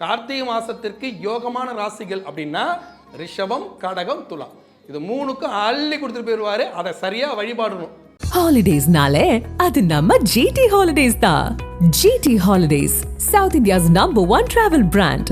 கார்த்திகை மாசத்திற்கு யோகமான ராசிகள் அப்படின்னா ரிஷபம் கடகம் துலாம். இது மூணுக்கும் அள்ளி கொடுத்துட்டு போயிடுவாரு அதை சரியா வழிபாடணும். ஹாலிடேஸ்னாலே அது நம்ம ஜிடி ஹாலிடேஸ் தான் GT holidays south India's number one travel brand.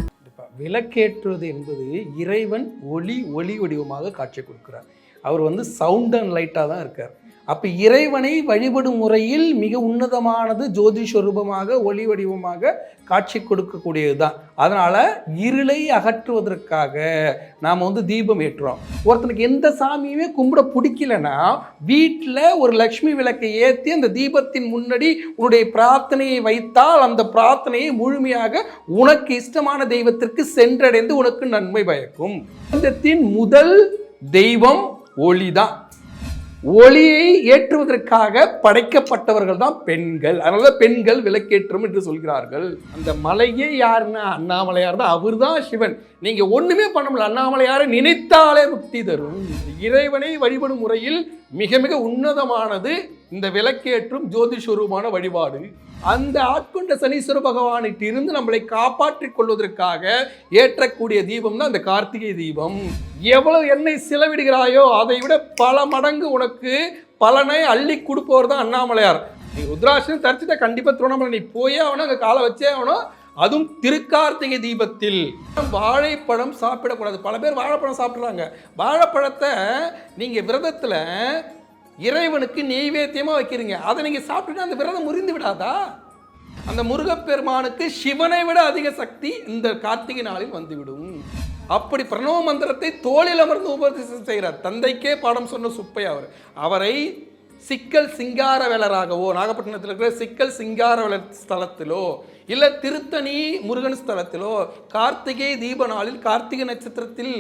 விளக்கேற்றுவது என்பது இறைவன் ஒளி ஒளி வடிவமாக காட்சி கொடுக்கிறார். அவர் வந்து சவுண்ட் அண்ட் லைட்டாக தான் இருக்கார். அப்போ இறைவனை வழிபடும் முறையில் மிக உன்னதமானது ஜோதி ஸ்வரூபமாக ஒளி வடிவமாக காட்சி கொடுக்கக்கூடியது தான் அதனால் இருளை அகற்றுவதற்காக நாம் வந்து தீபம் ஏற்றுறோம். ஒருத்தனுக்கு எந்த சாமியுமே கும்பிட பிடிக்கலன்னா வீட்டில் ஒரு லக்ஷ்மி விளக்கை ஏற்றி அந்த தீபத்தின் முன்னாடி உன்னுடைய பிரார்த்தனையை வைத்தால் அந்த பிரார்த்தனையை முழுமையாக உனக்கு இஷ்டமான தெய்வத்திற்கு சென்றடைந்து உனக்கு நன்மை பயக்கும். பிரபஞ்சத்தின் முதல் தெய்வம் ஒளிதான். ஒளியை ஏற்றுவதற்காக படைக்கப்பட்டவர்கள் தான் பெண்கள். அதனால பெண்கள் விளக்கேற்றும் என்று சொல்கிறார்கள். அந்த மலையே யாருன்னா? அண்ணாமலையார் தான். அவர் தான் சிவன். நீங்கள் ஒன்றுமே பண்ண முடியல. அண்ணாமலையாரை நினைத்தாலே முக்தி தரும். இறைவனை வழிபடும் முறையில் மிக மிக உன்னதமானது இந்த விளக்கேற்றும் ஜோதிஸ்வரூபமான வழிபாடு. அந்த ஆட்கொண்ட சனீஸ்வர பகவானிட்டு இருந்து நம்மளை காப்பாற்றிக் கொள்வதற்காக ஏற்றக்கூடிய தீபம் தான் இந்த கார்த்திகை தீபம். எவ்வளவு எண்ணெய் செலவிடுகிறாயோ அதை விட பல மடங்கு உனக்கு பலனை அள்ளி கொடுப்பவர் தான் அண்ணாமலையார். நீ ருத்ராட்சம் தரிச்சுட்டா கண்டிப்பா திருவண்ணாமலை நீ போயே ஆகணும் அங்கே காலை வச்சே ஆகணும். அதுவும் திருக்கார்த்திகை தீபத்தில். வாழைப்பழம் சாப்பிடக்கூடாது. பல பேர் வாழைப்பழம் சாப்பிட்றாங்க. வாழைப்பழத்தை நீங்கள் விரதத்தில் இறைவனுக்கு நெய்வேத்தியமாக வைக்கிறீங்க. அதை நீங்கள் சாப்பிட்டுட்டு அந்த விரதம் முறிந்து விடாதா? அந்த முருகப்பெருமானுக்கு சிவனை விட அதிக சக்தி இந்த கார்த்திகை நாளில் வந்துவிடும். அப்படி பிரணவ மந்திரத்தை தோளில் அமர்ந்து உபதேசம் செய்கிறார். தந்தைக்கே பாடம் சொன்ன சுப்பையா அவர். அவரை சிக்கல் சிங்காரவேலராகவோ நாகப்பட்டினத்தில் இருக்கிற சிக்கல் சிங்காரவேலர் ஸ்தலத்திலோ இல்லை திருத்தணி முருகன் ஸ்தலத்திலோ கார்த்திகை தீப நாளில் கார்த்திகை நட்சத்திரத்தில்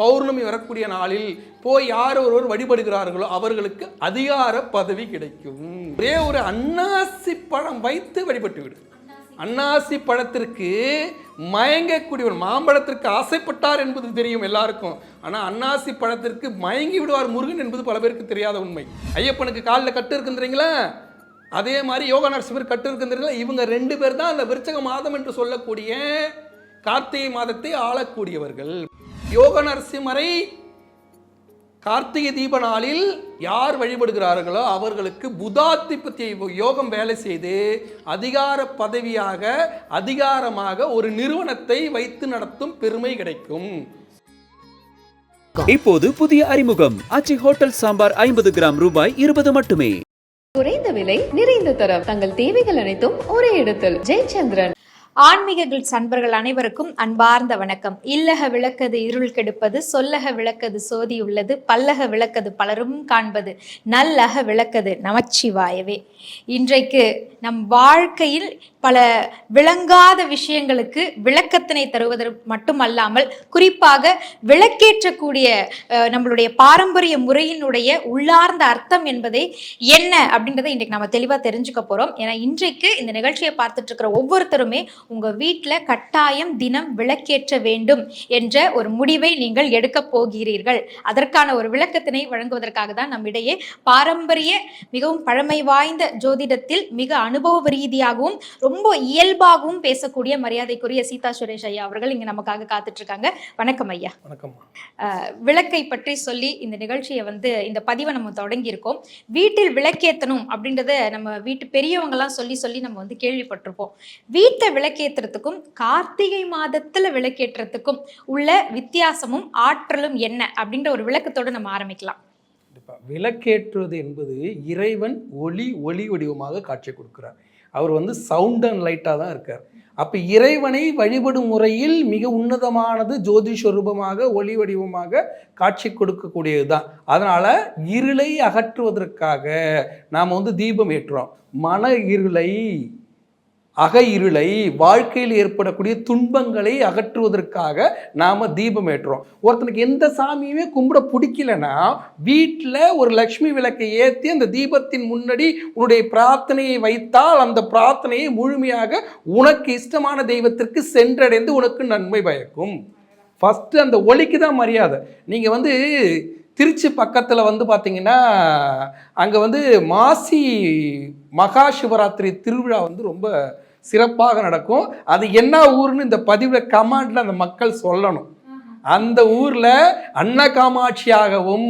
பௌர்ணமி வரக்கூடிய நாளில் போய் யார் ஒருவர் வழிபடுகிறார்களோ அவர்களுக்கு அதிகார பதவி கிடைக்கும். ஒரே ஒரு அன்னாசி பழம் வைத்து வழிபட்டுவிடு அன்னாசி பழத்திற்கு மயங்கக்கூடியவர் மாம்பழத்திற்கு ஆசைப்பட்டார் என்பது தெரியும் எல்லாருக்கும். ஆனால் அன்னாசி பழத்திற்கு மயங்கி விடுவார் முருகன் என்பது பல பேருக்கு தெரியாத உண்மை. ஐயப்பனுக்கு காலில் கட்டு இருக்குன்றீங்களா? அதே மாதிரி யோகா சிவர் கட்டு இவங்க ரெண்டு பேர் தான் அந்த விருச்சக மாதம் என்று சொல்லக்கூடிய கார்த்திகை மாதத்தை ஆளக்கூடியவர்கள். யோக நரசிம்மரை கார்த்திகை தீப நாளில் யார் வழிபடுகிறார்களோ அவர்களுக்கு புதாதிபத்திய யோகம் வேலை செய்து அதிகார பதவியாக அதிகாரமாக ஒரு நிறுவனத்தை வைத்து நடத்தும் பெருமை கிடைக்கும். இப்போது புதிய அறிமுகம். ஆச்சி ஹோட்டல் சாம்பார் ஐம்பது கிராம் ரூபாய் இருபது மட்டுமே. குறைந்த விலை நிறைந்த தரம். தங்கள் தேவைகள் அனைத்தும் ஒரே இடத்தில். ஜெயச்சந்திரன். ஆன்மீக சண்பர்கள் அன்பர்கள் அனைவருக்கும் அன்பார்ந்த வணக்கம். இல்லக விளக்கது இருள் கெடுப்பது சொல்லக விளக்கது சோதி உள்ளது பல்லக விளக்கது பலரும் காண்பது நல்லக விளக்கது நமச்சிவாயவே. இன்றைக்கு நம் வாழ்க்கையில் பல விளங்காத விஷயங்களுக்கு விளக்கத்தினை தருவதற்கு மட்டுமல்லாமல் குறிப்பாக விளக்கேற்றக்கூடிய நம்மளுடைய பாரம்பரிய முறையினுடைய உள்ளார்ந்த அர்த்தம் என்பதை என்ன அப்படின்றத இன்றைக்கு நம்ம தெளிவாக தெரிஞ்சுக்க போகிறோம் ஏன்னா இன்றைக்கு இந்த நிகழ்ச்சியை பார்த்துட்டு இருக்கிற ஒவ்வொருத்தருமே உங்கள் வீட்டில் கட்டாயம் தினம் விளக்கேற்ற வேண்டும் என்ற ஒரு முடிவை நீங்கள் எடுக்க போகிறீர்கள். அதற்கான ஒரு விளக்கத்தினை வழங்குவதற்காக தான் நம்மிடையே பாரம்பரிய மிகவும் பழமை வாய்ந்த ஜோதிடத்தில் மிக அனுபவ ரீதியாகவும் ரொம்ப இயல்பாகவும் பேசக்கூடிய மரியாதைக்குரிய சீதா சுரேஷ் ஐயா அவர்கள் இங்கே நமக்காக காத்துட்டு இருக்காங்க வணக்கம் ஐயா. வணக்கம்மா. அஹ், விளக்கை பற்றி சொல்லி இந்த நிகழ்ச்சியை வந்து இந்த பதிவை நம்ம தொடங்கியிருக்கோம். வீட்டில் விளக்கேற்றணும் அப்படின்றத நம்ம வீட்டு பெரியவங்கலாம் சொல்லி சொல்லி நம்ம வந்து கேள்விப்பட்டிருப்போம். வீட்டை விளக்கேற்றுறதுக்கும் கார்த்திகை மாதத்துல விளக்கேற்றுறதுக்கும் உள்ள வித்தியாசமும் ஆற்றலும் என்ன அப்படின்ற ஒரு விளக்கத்தோடு நம்ம ஆரம்பிக்கலாம். விளக்கேற்றுவது என்பது இறைவன் ஒளி ஒளி வடிவமாக காட்சி கொடுக்கிறார். அவர் வந்து சவுண்ட் அண்ட் லைட்டாக தான் இருக்கார். அப்போ இறைவனை வழிபடும் முறையில் மிக உன்னதமானது ஜோதி ஸ்வரூபமாக ஒளி வடிவமாக காட்சி கொடுக்கக்கூடியது தான். அதனால் இருளை அகற்றுவதற்காக நாம் வந்து தீபம் ஏற்றுறோம். மன இருளை அக இருளை வாழ்க்கையில் ஏற்படக்கூடிய துன்பங்களை அகற்றுவதற்காக நாம் தீபம் ஏற்றுறோம். ஒருத்தனுக்கு எந்த சாமியுமே கும்பிட பிடிக்கலன்னா வீட்டில் ஒரு லக்ஷ்மி விளக்கை ஏற்றி அந்த தீபத்தின் முன்னாடி உன்னுடைய பிரார்த்தனையை வைத்தால் அந்த பிரார்த்தனையை முழுமையாக உனக்கு இஷ்டமான தெய்வத்திற்கு சென்றடைந்து உனக்கு நன்மை பயக்கும். ஃபஸ்ட்டு அந்த ஒளிக்கு தான் மரியாதை. நீங்கள் வந்து திருச்சி பக்கத்தில் வந்து பார்த்தீங்கன்னா அங்கே வந்து மாசி மகா சிவராத்திரி திருவிழா வந்து ரொம்ப சிறப்பாக நடக்கும். அது என்ன ஊர்னு இந்த பதிவில் கமாண்டில் அந்த மக்கள் சொல்லணும். அந்த ஊரில் அன்ன காமாட்சியாகவும்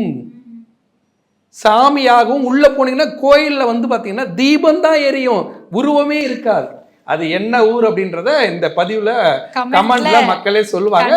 சாமியாகவும் உள்ளே போனீங்கன்னா கோயிலில் வந்து பார்த்தீங்கன்னா தீபம் தான் எரியும். உருவமே இருக்காது. அது என்ன ஊர் அப்படின்றத இந்த பதிவுல கமெண்ட்ல மக்களே சொல்லுவாங்க.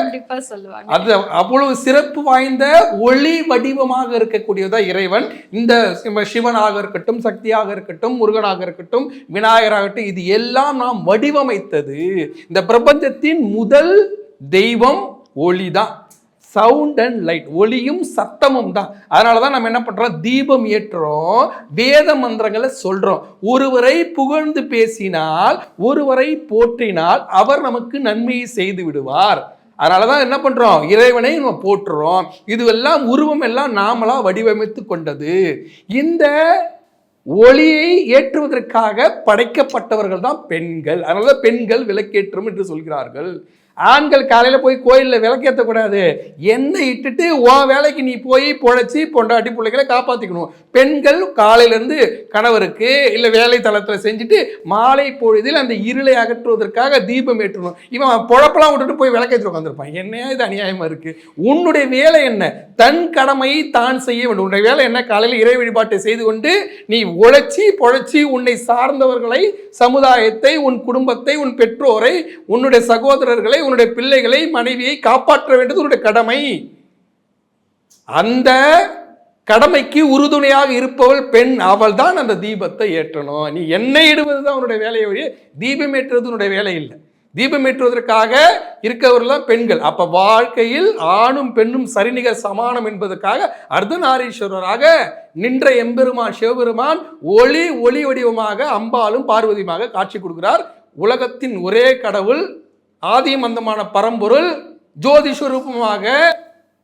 அது அவ்வளவு சிறப்பு வாய்ந்த ஒளி வடிவமாக இருக்கக்கூடியதா இறைவன். இந்த சிவ- சிவனாக இருக்கட்டும் சக்தியாக இருக்கட்டும் முருகனாக இருக்கட்டும் விநாயகராகட்டும் இது எல்லாம் நாம் வடிவமைத்தது. இந்த பிரபஞ்சத்தின் முதல் தெய்வம் ஒளிதான். சவுண்ட் அண்ட் லைட் ஒளியும் சத்தமும் தான். அதனால தான் நம்ம என்ன பண்றோம்? தீபம் ஏற்றுறோம். வேத மந்திரங்களை சொல்றோம். ஒருவரை புகழ்ந்து பேசினால் ஒருவரை போற்றினால் அவர் நமக்கு நன்மையை செய்து விடுவார். அதனால தான் என்ன பண்ணுறோம் இறைவனை நம்ம போற்றுறோம். இதுவெல்லாம் உருவம் எல்லாம் நாமளாக வடிவமைத்து கொண்டது. இந்த ஒளியை ஏற்றுவதற்காக படைக்கப்பட்டவர்கள் தான் பெண்கள். அதனால தான் பெண்கள் விளக்கேற்றம் என்று சொல்கிறார்கள். ஆண்கள் காலையில் போய் கோயிலில் விளக்கேற்றக்கூடாது எண்ணெய் இட்டுட்டு உன் வேலைக்கு நீ போய் பொழைச்சி பொண்டாட்டி பிள்ளைகளை காப்பாற்றிக்கணும் பெண்கள் காலையிலேருந்து கணவருக்கு இல்லை வேலை தளத்தில் செஞ்சுட்டு மாலை பொழுதில் அந்த இருளை அகற்றுவதற்காக தீபம் ஏற்றணும். இவன் பொழப்பெல்லாம் விட்டுட்டு போய் விளக்கேற்றி உட்காந்துருப்பான் என்னையா இது அநியாயமாக இருக்குது உன்னுடைய வேலை என்ன? தன் கடமையை தான் செய்ய வேண்டும். உன்னுடைய வேலை என்ன? காலையில் இறை வழிபாட்டை செய்து கொண்டு நீ உழைச்சி பொழைச்சி உன்னை சார்ந்தவர்களை சமுதாயத்தை உன் குடும்பத்தை உன் பெற்றோரை உன்னுடைய சகோதரர்களை உன்னுடைய பிள்ளைகளை மனைவியை காப்பாற்ற வேண்டியது உன்னுடைய கடமை. அந்த கடமைக்கு உறுதுணையாக இருப்பவள் பெண் அவள் தான் அந்த தீபத்தை ஏற்றணும். நீ எண்ணெய் இடுவது தான் உன்னுடைய வேலையை ஒழிய தீபம் ஏற்றுவது உன்னுடைய வேலை இல்லை. தீபம் ஏற்றுவதற்காக இருக்கவர்கள் பெண்கள். அப்ப வாழ்க்கையில் ஆணும் பெண்ணும் சரிநிகர் சமானம் என்பதற்காக அர்த்தநாரீஸ்வரராக நின்ற எம்பெருமான் சிவபெருமான் ஒளி ஒளி வடிவமாக அம்பாலும் பார்வதியுமாக காட்சி கொடுக்கிறார். உலகத்தின் ஒரே கடவுள் ஆதியும் அந்தமான பரம்பொருள் ஜோதி ஸ்வரூபமாக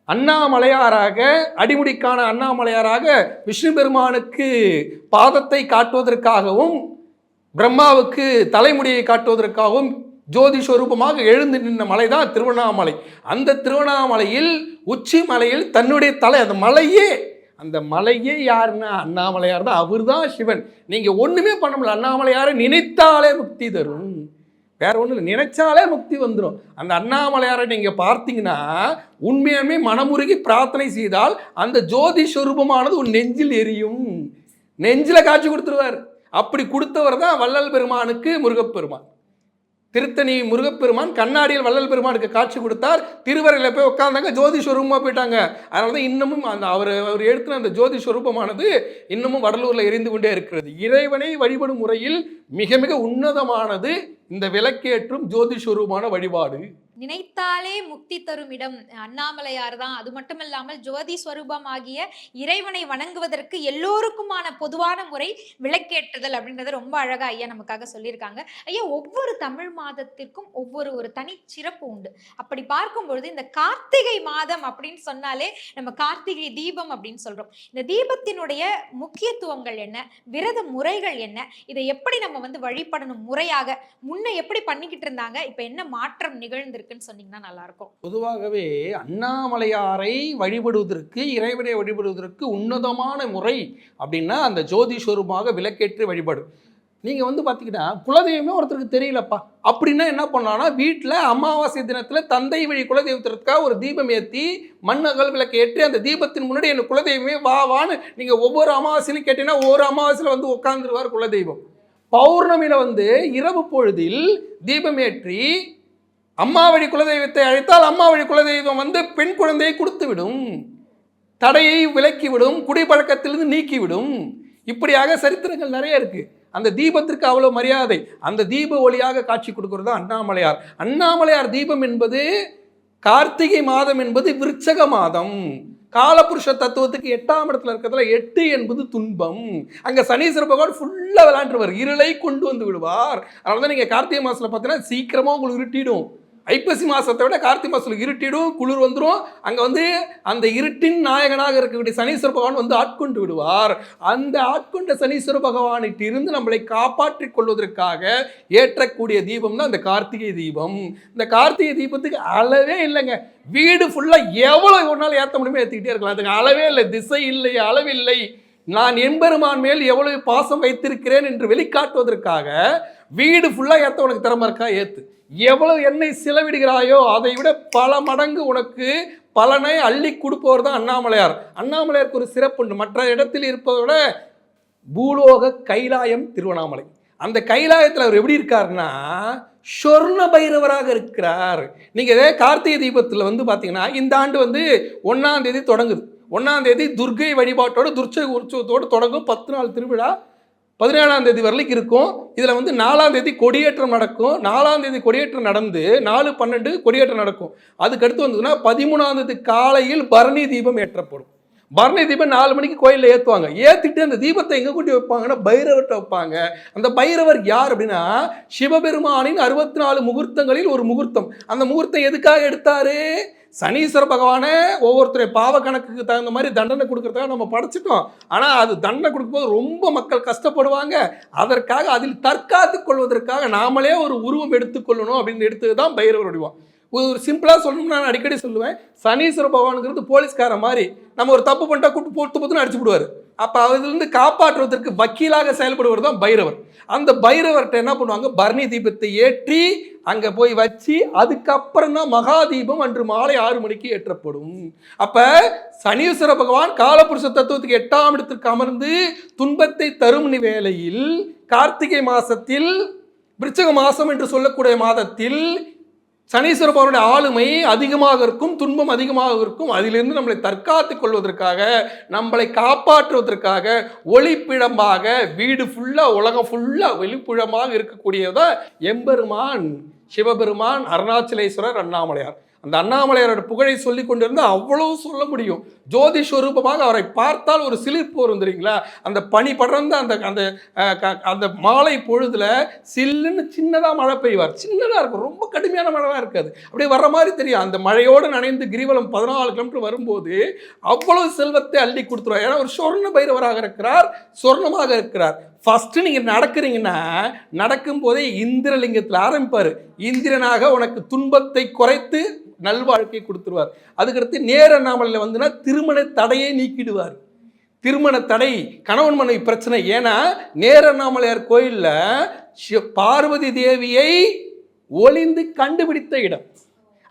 அண்ணாமலையாராக அடிமுடிக்கான அண்ணாமலையாராக விஷ்ணு பெருமானுக்கு பாதத்தை காட்டுவதற்காகவும் பிரம்மாவுக்கு தலைமுடியை காட்டுவதற்காகவும் ஜோதி ஸ்வரூபமாக எழுந்து நின்ற மலை தான் திருவண்ணாமலை. அந்த திருவண்ணாமலையில் உச்சி மலையில் தன்னுடைய தலை அந்த மலையே அந்த மலையே யாருன்னா அண்ணாமலையார் தான் அவர் தான் சிவன். நீங்கள் ஒன்றுமே பண்ண முடியல. அண்ணாமலையாரை நினைத்தாலே முக்தி தரும். வேற ஒன்றும் இல்லை. நினைச்சாலே முக்தி வந்துடும் அந்த அண்ணாமலையாரை நீங்கள் பார்த்தீங்கன்னா உண்மையாமே மனமுருகி பிரார்த்தனை செய்தால் அந்த ஜோதி ஸ்வரூபமானது உன் நெஞ்சில் எரியும். நெஞ்சில் காட்சி கொடுத்துருவார். அப்படி கொடுத்தவர் தான் வள்ளல் பெருமானுக்கு முருகப்பெருமான். திருத்தணி முருகப்பெருமான் கண்ணாடியில் வள்ளல் பெருமானுக்கு காட்சி கொடுத்தார். திருவரையில் போய் உட்காந்தாங்க ஜோதி ஸ்வரூபமாக போயிட்டாங்க. அதனால தான் இன்னமும் அந்த அவர் அவர் எடுத்துன அந்த ஜோதி ஸ்வரூபமானது இன்னமும் வடலூரில் எரிந்து கொண்டே இருக்கிறது. இறைவனை வழிபடும் முறையில் மிக மிக உன்னதமானது இந்த விளக்கேற்றும் ஜோதி ஸ்வரூபமான வழிபாடு. நினைத்தாலே முக்தி தரும் இடம். அண்ணாமலையார் தான். அது மட்டும் இல்லாமல் ஜோதி ஸ்வரூபமாகிய இறைவனை வணங்குவதற்கு எல்லோருக்குமான பொதுவான முறை விளக்கேற்றுதல் அப்படின்றத ரொம்ப அழகா ஐயா நமக்காக சொல்லியிருக்காங்க. ஐயா ஒவ்வொரு தமிழ் மாதத்திற்கும் ஒவ்வொரு ஒரு தனி சிறப்பு உண்டு. அப்படி பார்க்கும் பொழுது இந்த கார்த்திகை மாதம் அப்படின்னு சொன்னாலே நம்ம கார்த்திகை தீபம் அப்படின்னு சொல்றோம். இந்த தீபத்தினுடைய முக்கியத்துவங்கள் என்ன? விரத முறைகள் என்ன? இதை எப்படி நம்ம வந்து வழிபடணும் முறையாக? முன்ன எப்படி பண்ணிக்கிட்டு இருந்தாங்க? இப்ப என்ன மாற்றம் இருக்குன்னு சொன்னீங்கன்னா நல்லாயிருக்கும். பொதுவாகவே அண்ணாமலையாரை வழிபடுவதற்கு இறைவனை வழிபடுவதற்கு உன்னதமான முறை அப்படின்னா அந்த ஜோதி ஸ்வரூபமாக விளக்கேற்று வழிபாடு. நீங்கள் வந்து பார்த்தீங்கன்னா குலதெய்வமே ஒருத்தருக்கு தெரியலப்பா. அப்படின்னா என்ன பண்ணலாம்னா வீட்டில் அமாவாசை தினத்தில் தந்தை வழி குலதெய்வத்திற்காக ஒரு தீபம் ஏற்றி மண்ணகல் விளக்கு ஏற்றி அந்த தீபத்தின் முன்னாடி என் குலதெய்வமே வா வான்னு நீங்கள் ஒவ்வொரு அமாவாசையிலும் கேட்டீங்கன்னா ஒவ்வொரு அமாவாசையில் வந்து உட்காந்துருவார் குலதெய்வம். பௌர்ணமியில் வந்து இரவு பொழுதில் தீபம் ஏற்றி அம்மா வழி குலதெய்வத்தை அழைத்தால் அம்மா வழி குலதெய்வம் வந்து பெண் குழந்தையை கொடுத்துவிடும். தடையை விலக்கிவிடும் குடிப்பழக்கத்திலிருந்து நீக்கிவிடும். இப்படியாக சரித்திரங்கள் நிறைய இருக்குது அந்த தீபத்திற்கு அவ்வளோ மரியாதை. அந்த தீப ஒளியாக காட்சி கொடுக்கிறது தான் அண்ணாமலையார். அண்ணாமலையார் தீபம் என்பது கார்த்திகை மாதம் என்பது விருச்சக மாதம். காலபுருஷ தத்துவத்துக்கு எட்டாம் இடத்துல இருக்கிறதுல எட்டு என்பது துன்பம். அங்கே சனீஸ்வர பகவான் ஃபுல்லாக விளாண்டுருவார். இருளை கொண்டு வந்து விடுவார். அதனால தான் நீங்கள் கார்த்திகை மாதத்தில் பார்த்தீங்கன்னா சீக்கிரமாக உங்களுக்கு இருட்டிடும். ஐப்பசி மாதத்தை விட கார்த்திகை மாதத்தில் இருட்டிடும் குளிர் வந்துடும் அங்கே வந்து அந்த இருட்டின் நாயகனாக இருக்கக்கூடிய சனீஸ்வர பகவான் வந்து ஆட்கொண்டு விடுவார். அந்த ஆட்கொண்ட சனீஸ்வர பகவானிட்டு இருந்து நம்மளை காப்பாற்றிக் கொள்வதற்காக ஏற்றக்கூடிய தீபம் தான் இந்த கார்த்திகை தீபம். இந்த கார்த்திகை தீபத்துக்கு அளவே இல்லைங்க. வீடு ஃபுல்லாக எவ்வளோ ஒரு நாள் ஏற்ற முடியுமோ ஏற்றிக்கிட்டே இருக்கலாம். அதுக்கு அளவே இல்லை திசை இல்லை அளவில்லை. நான் எம்பெருமான் மேல் எவ்வளவு பாசம் வைத்திருக்கிறேன் என்று வெளிக்காட்டுவதற்காக வீடு ஃபுல்லாக ஏற்ற உனக்கு திறமை இருக்கா? ஏற்று எவ்வளவு எண்ணெய் செலவிடுகிறாயோ அதை விட பல மடங்கு உனக்கு பலனை அள்ளி கொடுப்பவர் தான் அண்ணாமலையார். அண்ணாமலையாருக்கு ஒரு சிறப்பு உண்டு. மற்ற இடத்தில் இருப்பதை விட பூலோக கைலாயம் திருவண்ணாமலை. அந்த கைலாயத்தில் அவர் எப்படி இருக்காருன்னா சொர்ண பைரவராக இருக்கிறார். நீங்கள் இதே கார்த்திகை தீபத்தில் வந்து பார்த்தீங்கன்னா இந்த ஆண்டு வந்து ஒன்றாம் தேதி தொடங்குது. ஒன்றாம் தேதி துர்கை வழிபாட்டோடு துர்ச்சை உற்சவத்தோடு தொடங்கும் பத்து நாள் திருவிழா. பதினேழாம் தேதி வரைக்கும் இருக்கும். இதில் வந்து நாலாம் தேதி கொடியேற்றம் நடக்கும். நாலாம் தேதி கொடியேற்றம் நடந்து நாலு பன்னெண்டு கொடியேற்றம் நடக்கும். அதுக்கடுத்து வந்ததுன்னா பதிமூணாம் தேதி காலையில் பரணி தீபம் ஏற்றப்படும். பரணி தீபம் நாலு மணிக்கு கோயிலில் ஏற்றுவாங்க ஏற்றிட்டு அந்த தீபத்தை எங்கே கூட்டி வைப்பாங்கன்னா பைரவர்கிட்ட வைப்பாங்க. அந்த பைரவர் யார் அப்படின்னா சிவபெருமானின் அறுபத்தி நாலு முகூர்த்தங்களில் ஒரு முகூர்த்தம். அந்த முகூர்த்தம் எதுக்காக எடுத்தாரு? சனீஸ்வர பகவானே ஒவ்வொருத்தருடைய பாவ கணக்குக்கு தகுந்த மாதிரி தண்டனை கொடுக்கறதுக்காக நம்ம படைச்சிட்டோம். ஆனால் அது தண்டனை கொடுக்கும்போது ரொம்ப மக்கள் கஷ்டப்படுவாங்க. அதற்காக அதில் தற்காத்து கொள்வதற்காக நாமளே ஒரு உருவம் எடுத்துக்கொள்ளணும் அப்படின்னு எடுத்தது தான் பைரவர் வடிவம் ஒரு சிம்பிளாக சொல்லணும்னு நான் அடிக்கடி சொல்லுவேன். சனீஸ்வர பகவானுங்கிறது போலீஸ்கார மாதிரி. நம்ம ஒரு தப்பு பண்ணிட்டா கூட்டு போட்டு போத்துன்னு அடிச்சு விடுவார். அப்போ அதிலிருந்து காப்பாற்றுவதற்கு வக்கீலாக செயல்படுவது தான் பைரவர். அந்த பைரவர்கிட்ட என்ன பண்ணுவாங்க? பரணி தீபத்தை ஏற்றி அங்கே போய் வச்சு அதுக்கப்புறம் தான் மகாதீபம் அன்று மாலை ஆறு மணிக்கு ஏற்றப்படும். அப்போ சனீஸ்வர பகவான் காலபுருஷ தத்துவத்துக்கு எட்டாம் இடத்திற்கு அமர்ந்து துன்பத்தை தரும் வேளையில் கார்த்திகை மாசத்தில் விருச்சக மாசம் என்று சொல்லக்கூடிய மாதத்தில் சனீஸ்வர பகவானுடைய ஆளுமை அதிகமாக இருக்கும் துன்பம் அதிகமாக இருக்கும். அதிலிருந்து நம்மளை தற்காத்துக் கொள்வதற்காக நம்மளை காப்பாற்றுவதற்காக ஒளிப்பிழம்பாக வீடு ஃபுல்லாக உலகம் ஃபுல்லாக வெளிப்பிழமாக இருக்கக்கூடியதான் எம்பெருமான் சிவபெருமான் அருணாச்சலேஸ்வரர் அண்ணாமலையார். அந்த அண்ணாமலையாரோட புகழை சொல்லி கொண்டிருந்தால் அவ்வளவு சொல்ல முடியும். ஜோதி ஸ்வரூபமாக அவரை பார்த்தால் ஒரு சிலிர்ப்பு வரும் தெரியுங்களா? அந்த பனி படர்ந்த அந்த அந்த க- அந்த மாலை பொழுதுல சில்லுன்னு சின்னதாக மழை பெய்வார். சின்னதாக இருக்கும். ரொம்ப கடுமையான மழைலாம் இருக்காது. அப்படியே வர்ற மாதிரி தெரியும். அந்த மழையோடு நனைந்து கிரிவலம் பதினாலு கிலோமீட்டர் வரும்போது அவ்வளவு செல்வத்தை அள்ளி கொடுத்துருவார். ஏன்னா ஒரு சொர்ண பைரவராக இருக்கிறார் சொர்ணமாக இருக்கிறார். ஃபஸ்ட்டு நீங்கள் நடக்கிறீங்கன்னா நடக்கும்போதே இந்திரலிங்கத்தில் ஆரம்பிப்பார். இந்திரனாக உனக்கு துன்பத்தை குறைத்து நல்வாழ்க்கை கொடுத்துருவார். அதுக்கடுத்து நேர அண்ணாமலையில் வந்துன்னா திருமண தடையை நீக்கிடுவார். திருமண தடை கணவன் மனைவி பிரச்சனை. ஏன்னா நேர அண்ணாமலையார் கோயிலில் பார்வதி தேவியை ஒளிந்து கண்டுபிடித்த இடம்.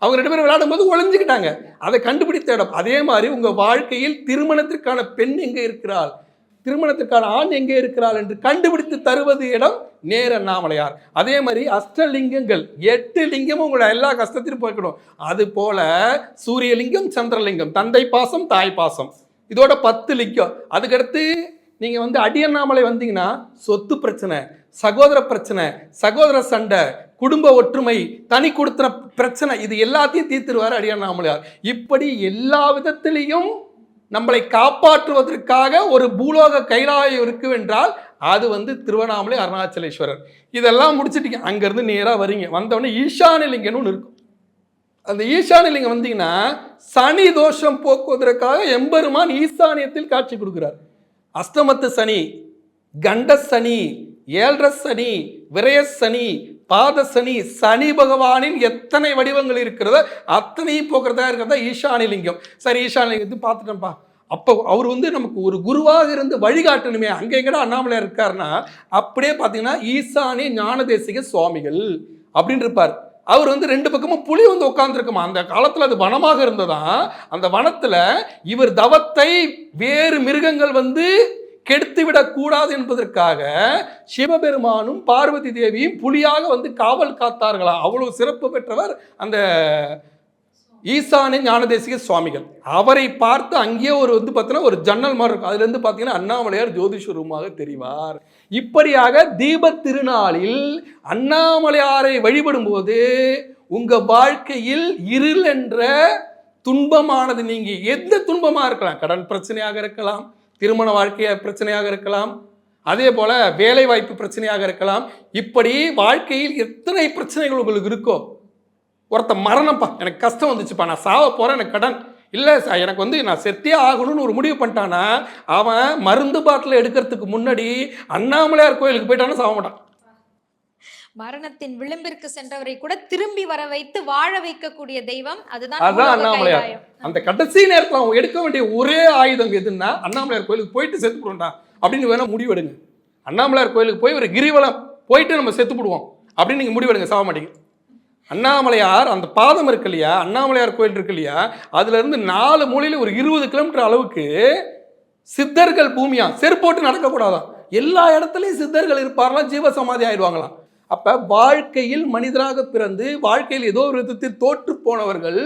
அவங்க ரெண்டு பேரும் விளையாடும்போது ஒளிஞ்சுக்கிட்டாங்க. அதை கண்டுபிடித்த இடம். அதே மாதிரி உங்கள் வாழ்க்கையில் திருமணத்திற்கான பெண் எங்கே இருக்கிறாள்? திருமணத்திற்கான ஆண் எங்கே இருக்கிறாள் என்று கண்டுபிடித்து தருவது இடம் நேர் அண்ணாமலையார் அதே மாதிரி அஷ்டலிங்கங்கள் எட்டு லிங்கமும் உங்களோட எல்லா கஷ்டத்திலும் போய்க்கணும் அது போல சூரியலிங்கம் சந்திரலிங்கம் தந்தை பாசம் தாய் பாசம். இதோட பத்து லிங்கம். அதுக்கடுத்து நீங்கள் வந்து அடியண்ணாமலை வந்தீங்கன்னா சொத்து பிரச்சனை சகோதர பிரச்சனை சகோதர சண்டை குடும்ப ஒற்றுமை தனி கொடுத்தன பிரச்சனை இது எல்லாத்தையும் தீர்த்துருவார் அடியண்ணாமலையார். இப்படி எல்லா விதத்திலையும் நம்மளை காப்பாற்றுவதற்காக ஒரு பூலோக கைலாயம் இருக்குவென்றால் அது வந்து திருவண்ணாமலை அருணாச்சலேஸ்வரர். இதெல்லாம் முடிச்சிட்டீங்க. அங்கேருந்து நேராக வரீங்க. வந்தவொடனே ஈசானிலிங்கன்னு ஒன்று இருக்கும். அந்த ஈசானிலிங்கம் வந்தீங்கன்னா சனி தோஷம் போக்குவதற்காக எம்பெருமான் ஈசானியத்தில் காட்சி கொடுக்கிறார். அஷ்டமத்து சனி கண்ட சனி ஏழரை சனி விரய சனி பாத சனி சனி பகவானின் எத்தனை வடிவங்கள் இருக்கிறதோ அத்தனையும் போக்குறதா இருக்கிறதா ஈசானிலிங்கம். சரி ஈசானிலிங்கத்தை பார்த்துட்டோம்ப்பா. அப்போ அவர் வந்து நமக்கு ஒரு குருவாக இருந்து வழிகாட்டணுமே. அங்கே எங்கடா அண்ணாமலை இருக்காருன்னா அப்படியே பார்த்தீங்கன்னா ஈசானி ஞானதேசிக சுவாமிகள் அப்படின்னு இருப்பார். அவர் வந்து ரெண்டு பக்கமும் புலி வந்து உட்காந்துருக்குமா அந்த காலத்தில் அது வனமாக இருந்ததா? அந்த வனத்தில் இவர் தவத்தை வேறு மிருகங்கள் வந்து கெடுத்துவிடக் கூடாது என்பதற்காக சிவபெருமானும் பார்வதி தேவியும் புலியாக வந்து காவல் காத்தார்களா? அவ்வளவு சிறப்பு பெற்றவர் அந்த ஈசானி ஞானதேசிக சுவாமிகள். அவரை பார்த்து அங்கேயே ஒரு வந்து பார்த்தீங்கன்னா ஒரு ஜன்னல் மாதிரி இருக்கும். அதுலேருந்து பார்த்தீங்கன்னா அண்ணாமலையார் ஜோதிஸ்வரூபமாக தெரிவார். இப்படியாக தீப திருநாளில் அண்ணாமலையாரை வழிபடும்போது உங்கள் வாழ்க்கையில் இருள் என்ற துன்பமானது நீங்கள் எந்த துன்பமாக இருக்கலாம்? கடன் பிரச்சனையாக இருக்கலாம். திருமண வாழ்க்கைய பிரச்சனையாக இருக்கலாம். அதே போல வேலை வாய்ப்பு பிரச்சனையாக இருக்கலாம். இப்படி வாழ்க்கையில் எத்தனை பிரச்சனைகள் உங்களுக்கு இருக்கோ ஒருத்த மரணம்ப்பா எனக்கு கஷ்டம் வந்துச்சுப்பா நான் சாவ போகிறேன் எனக்கு கடன். இல்லை சார் எனக்கு வந்து நான் செத்தே ஆகணும்னு ஒரு முடிவு பண்ணிட்டானா அவன் மருந்து பாட்டில் எடுக்கிறதுக்கு முன்னாடி அண்ணாமலையார் கோயிலுக்கு போயிட்டானா சாக மாட்டான். மரணத்தின் விளிம்பிற்கு சென்றவரை கூட திரும்பி வர வைத்து வாழ வைக்கக்கூடிய தெய்வம். அதுதான் அதுதான் அண்ணாமலையார். அந்த கடைசி நேரத்தில் அவன் எடுக்க வேண்டிய ஒரே ஆயுதம் எதுன்னா அண்ணாமலையார் கோயிலுக்கு போயிட்டு செத்து போடுண்டா அப்படின்னு வேணா முடிவெடுங்க. அண்ணாமலையார் கோயிலுக்கு போய் ஒரு கிரிவலம் போயிட்டு நம்ம செத்துப்படுவோம் அப்படின்னு நீங்கள் முடிவெடுங்க சாக மாட்டீங்க. அண்ணாமலையார் அந்த பாதம் இருக்கு இல்லையா அண்ணாமலையார் கோயில் இருக்கு இல்லையா அதுல இருந்து நாலு மூலையில ஒரு இருபது கிலோமீட்டர் அளவுக்கு சித்தர்கள் பூமியா செருப்போட்டு நடக்கக்கூடாதாம் எல்லா இடத்துலையும் சித்தர்கள் இருப்பார்களாம் ஜீவசமாதி ஆயிடுவாங்களாம் அப்போ வாழ்க்கையில் மனிதராக பிறந்து வாழ்க்கையில் ஏதோ ஒரு விதத்தில் தோற்று போனவர்கள்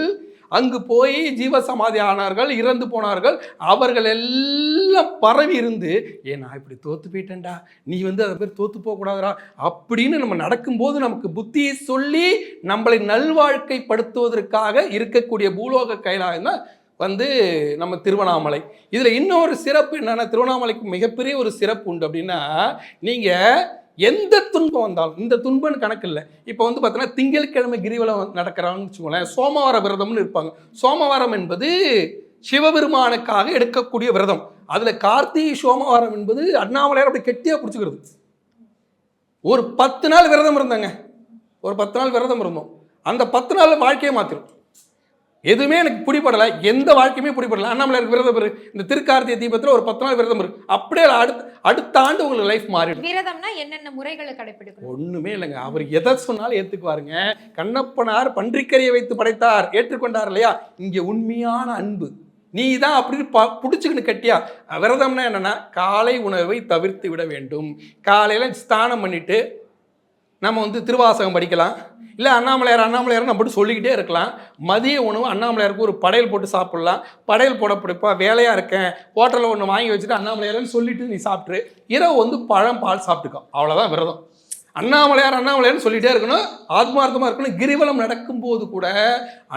அங்கு போய் ஜீவசமாதி ஆனார்கள் இறந்து போனார்கள் அவர்கள் எல்லாம் பரவி இருந்து ஏ நான் இப்படி தோத்து போயிட்டேன்டா நீ வந்து அதை பேர் தோத்து போகக்கூடாதுடா அப்படின்னு நம்ம நடக்கும்போது நமக்கு புத்தியை சொல்லி நம்மளை நல்வாழ்க்கைப்படுத்துவதற்காக இருக்கக்கூடிய பூலோக கைலாயம் தான் வந்து நம்ம திருவண்ணாமலை. இதில் இன்னொரு சிறப்பு என்னென்னா திருவண்ணாமலைக்கு மிகப்பெரிய ஒரு சிறப்பு உண்டு அப்படின்னா நீங்கள் எந்த துன்பம் வந்தாலும் இந்த துன்பம்னு கணக்கு இல்லை. இப்போ வந்து பார்த்தீங்கன்னா திங்கட்கிழமை கிரிவலம் நடக்கிறாங்கன்னு வச்சுக்கோங்களேன் சோமவார விரதம்னு இருப்பாங்க. சோமவாரம் என்பது சிவபெருமானுக்காக எடுக்கக்கூடிய விரதம். அதில் கார்த்திகை சோமவாரம் என்பது அண்ணாமலையார் அப்படி கெட்டியாக பிடிச்சிக்கிறது ஒரு பத்து நாள் விரதம் இருந்தாங்க. ஒரு பத்து நாள் விரதம் இருந்தோம். அந்த பத்து நாள் வாழ்க்கையை மாற்றிடும் எதுவுமே எனக்கு பிடிபடலை. எந்த வாழ்க்கையுமே பிடிபடல. அண்ணாமலையாருக்கு விரதம் இரு. இந்த திருக்கார்த்திகை தீபத்தில் ஒரு பத்து நாள் விரதம் இருக்கு அப்படியே அடுத்த அடுத்த ஆண்டு உங்களுக்கு லைஃப் மாறிடும். விரதம்னா என்னென்ன முறைகளை கடைபிடிக்கணும் ஒண்ணுமே இல்லைங்க. அவர் எதை சொன்னாலும் ஏத்துக்குவாருங்க. கண்ணப்பனார் பன்றிக்கரியை வைத்து படைத்தார். ஏற்றுக்கொண்டார் இல்லையா? இங்க உண்மையான அன்பு. நீ தான் அப்படி ப பிடிச்சிக்கின்னு கட்டியா? விரதம்னா என்னன்னா காலை உணவை தவிர்த்து விட வேண்டும். காலையில ஸ்நானம் பண்ணிட்டு நம்ம வந்து திருவாசகம் படிக்கலாம். இல்லை அண்ணாமலையார் அண்ணாமலையார் நம்ம மட்டும் சொல்லிக்கிட்டே இருக்கலாம். மதிய உணவு அண்ணாமலையாருக்கு ஒரு படையல் போட்டு சாப்பிட்லாம். படையல் போட பிடிப்பா வேலையாக இருக்கேன் ஹோட்டலில் ஒன்று வாங்கி வச்சுட்டு அண்ணாமலையார்னு சொல்லிட்டு நீ சாப்பிட்ரு இரவு வந்து பழம் பால் சாப்பிட்டுக்கோ. அவ்வளோதான் விரதம். அண்ணாமலையார் அண்ணாமலையார்னு சொல்லிட்டே இருக்கணும். ஆத்மார்த்தமாக இருக்கணும். கிரிவலம் நடக்கும்போது கூட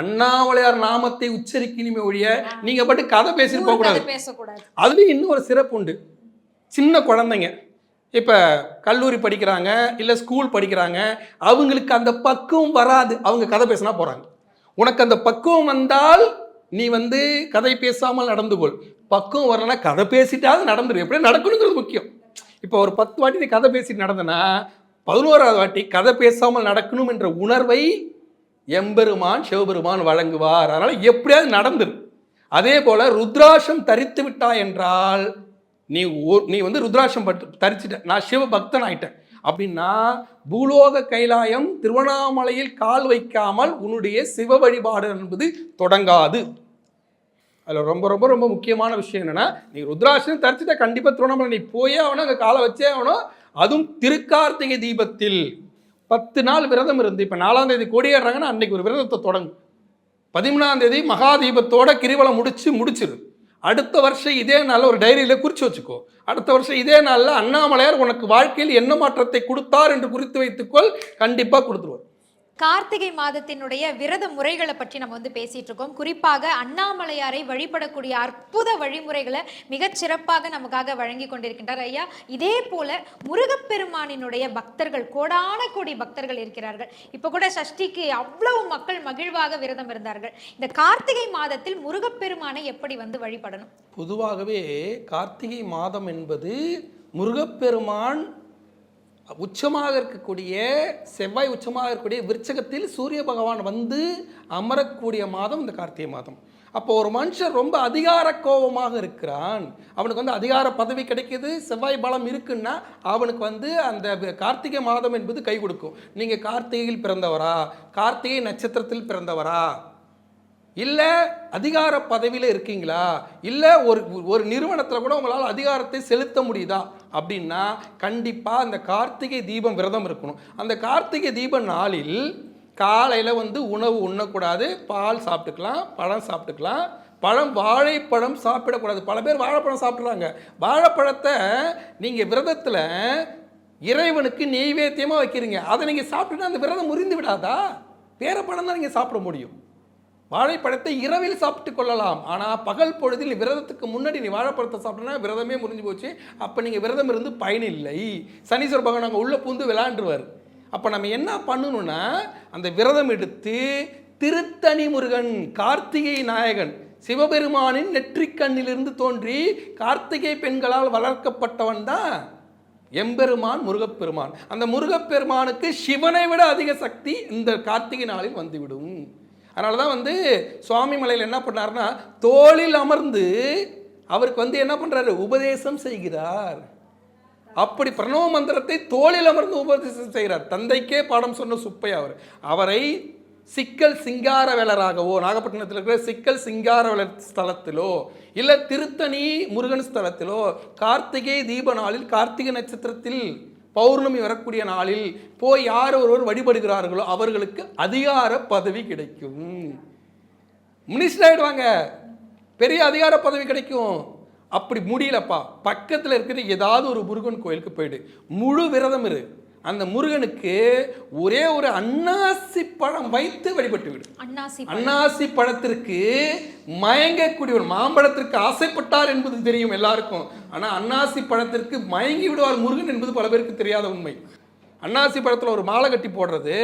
அண்ணாமலையார் நாமத்தை உச்சரிக்கணுமே ஒழிய நீங்கள் பாட்டு கதை பேசிட்டு போகக்கூடாது. அதுலேயும் இன்னும் ஒரு சிறப்பு உண்டு. சின்ன குழந்தைங்க. இப்போ கல்லூரி படிக்கிறாங்க இல்லை ஸ்கூல் படிக்கிறாங்க அவங்களுக்கு அந்த பக்குவம் வராது. அவங்க கதை பேசினா போகிறாங்க உனக்கு அந்த பக்குவம் வந்தால் நீ வந்து கதை பேசாமல் நடந்து கொள். பக்குவம் வரலன்னா கதை பேசிட்டாவது நடந்துரு. எப்படியும் நடக்கணுங்கிறது முக்கியம். இப்போ ஒரு பத்து வாட்டி நீ கதை பேசிட்டு நடந்தனா பதினோராவது வாட்டி கதை பேசாமல் நடக்கணும் என்ற உணர்வை எம்பெருமான் சிவபெருமான் வழங்குவார். அதனால் எப்படியாவது நடந்துரு. அதே போல் ருத்ராஷம் தரித்து விட்டாய் என்றால் நீ ஓ- நீ வந்து ருத்ராட்சம் பட்டு தரிச்சிட்ட. நான் சிவ பக்தன் ஆயிட்டேன் அப்படின்னா பூலோக கைலாயம் திருவண்ணாமலையில் கால் வைக்காமல் உன்னுடைய சிவ வழிபாடு என்பது தொடங்காது. அதில் ரொம்ப ரொம்ப ரொம்ப முக்கியமான விஷயம் என்னென்னா நீ ருத்ராட்சம் தரிச்சிட்ட கண்டிப்பாக திருவண்ணாமலை நீ போயே ஆகணும் அங்கே காலை வச்சே ஆகணும். அதுவும் திருக்கார்த்திகை தீபத்தில் பத்து நாள் விரதம் இருந்து இப்போ நாலாம் தேதி கொடியேறாங்கன்னா அன்னைக்கு ஒரு விரதத்தை தொடங்கும் பதிமூணாம் தேதி மகா தீபத்தோட கிரிவலம் முடிச்சு முடிச்சிரு. அடுத்த வருஷம் இதே நாளில் ஒரு டைரியில் குறித்து வச்சுக்கோ. அடுத்த வருஷம் இதே நாளில் அண்ணாமலையார் உனக்கு வாழ்க்கையில் என்ன மாற்றத்தை கொடுத்தார் என்று குறித்து வைத்துக்கொள் கண்டிப்பாக கொடுத்துருவார். கார்த்திகை மாதத்தினுடைய விரத முறைகளை பற்றி நம்ம வந்து பேசிட்டு இருக்கோம். குறிப்பாக அண்ணாமலையாரை வழிபடக்கூடிய அற்புத வழிமுறைகளை மிகச் சிறப்பாக நமக்காக வழங்கி கொண்டிருக்கின்றார் ஐயா. இதே போல முருகப்பெருமானினுடைய பக்தர்கள் கோடான கோடி பக்தர்கள் இருக்கிறார்கள். இப்போ கூட சஷ்டிக்கு அவ்வளவு மக்கள் மகிழ்வாக விரதம் இருந்தார்கள். இந்த கார்த்திகை மாதத்தில் முருகப்பெருமானை எப்படி வந்து வழிபடணும்? பொதுவாகவே கார்த்திகை மாதம் என்பது முருகப்பெருமான் உச்சமாக இருக்கக்கூடிய செவ்வாய் உச்சமாக இருக்கக்கூடிய விருச்சகத்தில் சூரிய பகவான் வந்து அமரக்கூடிய மாதம் இந்த கார்த்திகை மாதம். அப்போ ஒரு மனுஷன் ரொம்ப அதிகார கோபமாக இருக்கிறான். அவனுக்கு வந்து அதிகார பதவி கிடைக்கிது செவ்வாய் பலம் இருக்குன்னா அவனுக்கு வந்து அந்த கார்த்திகை மாதம் என்பது கை கொடுக்கும். நீங்கள் கார்த்திகையில் பிறந்தவரா? கார்த்திகை நட்சத்திரத்தில் பிறந்தவரா? இல்லை அதிகார பதவியில் இருக்கீங்களா? இல்லை ஒரு ஒரு நிறுவனத்தில் கூட உங்களால் அதிகாரத்தை செலுத்த முடியுதா? அப்படின்னா கண்டிப்பாக அந்த கார்த்திகை தீபம் விரதம் இருக்கணும். அந்த கார்த்திகை தீப நாளில் காலையில் வந்து உணவு உண்ணக்கூடாது. பால் சாப்பிட்டுக்கலாம் பழம் சாப்பிட்டுக்கலாம். பழம் வாழைப்பழம் சாப்பிடக்கூடாது. பல பேர் வாழைப்பழம் சாப்பிட்றாங்க. வாழைப்பழத்தை நீங்கள் விரதத்தில் இறைவனுக்கு நெய்வேத்தியமாக வைக்கிறீங்க. அதை நீங்கள் சாப்பிட்டுட்டு அந்த விரதம் முறிந்து விடாதா? பேரப்பழம் தான் நீங்கள் சாப்பிட முடியும். வாழைப்பழத்தை இரவில் சாப்பிட்டு கொள்ளலாம். ஆனால் பகல் பொழுதில் விரதத்துக்கு முன்னாடி நீ வாழைப்பழத்தை சாப்பிட்டனா விரதமே முறிஞ்சு போச்சு. அப்போ நீங்கள் விரதம் இருந்து பயனில்லை. சனீஸ்வர பகவான் அங்கே உள்ளே பூந்து விளாண்டுருவார். அப்போ நம்ம என்ன பண்ணணும்னா அந்த விரதம் எடுத்து திருத்தணி முருகன் கார்த்திகை நாயகன் சிவபெருமானின் நெற்றிக்கண்ணிலிருந்து தோன்றி கார்த்திகை பெண்களால் வளர்க்கப்பட்டவன் தான் எம்பெருமான் முருகப்பெருமான். அந்த முருகப்பெருமானுக்கு சிவனை விட அதிக சக்தி இந்த கார்த்திகை நாளில் வந்துவிடும். அதனால தான் வந்து சுவாமி மலையில் என்ன பண்ணாருன்னா தோளில் அமர்ந்து அவருக்கு வந்து என்ன பண்ணுறாரு உபதேசம் செய்கிறார். அப்படி பிரணவ மந்திரத்தை தோளில் அமர்ந்து உபதேசம் செய்கிறார். தந்தைக்கே பாடம் சொன்ன சுப்பையா அவர். அவரை சிக்கல் சிங்காரவேலராகவோ நாகப்பட்டினத்தில் இருக்கிற சிக்கல் சிங்காரவேலர் ஸ்தலத்திலோ இல்லை திருத்தணி முருகன் ஸ்தலத்திலோ கார்த்திகை தீப நாளில் கார்த்திகை நட்சத்திரத்தில் பௌர்ணமி வரக்கூடிய நாளில் போய் யார் ஒருவர் வழிபடுகிறார்களோ அவர்களுக்கு அதிகார பதவி கிடைக்கும். மினிஸ்டர் ஆகிடுவாங்க பெரிய அதிகார பதவி கிடைக்கும். அப்படி முடியலப்பா. பக்கத்தில் இருக்கிற ஏதாவது ஒரு முருகன் கோயிலுக்கு போயிடு. முழு விரதம் இரு. அந்த முருகனுக்கு ஒரே ஒரு அன்னாசி பழம் வைத்து வழிபட்டு விடு அண்ணாசி அன்னாசி பழத்திற்கு மயங்கக்கூடியவர் மாம்பழத்திற்கு ஆசைப்பட்டார் என்பது தெரியும் எல்லாருக்கும். ஆனால் அன்னாசி பழத்திற்கு மயங்கி விடுவார் முருகன் என்பது பல பேருக்கு தெரியாத உண்மை. அன்னாசி பழத்தில் ஒரு மாலை கட்டி போடுறது.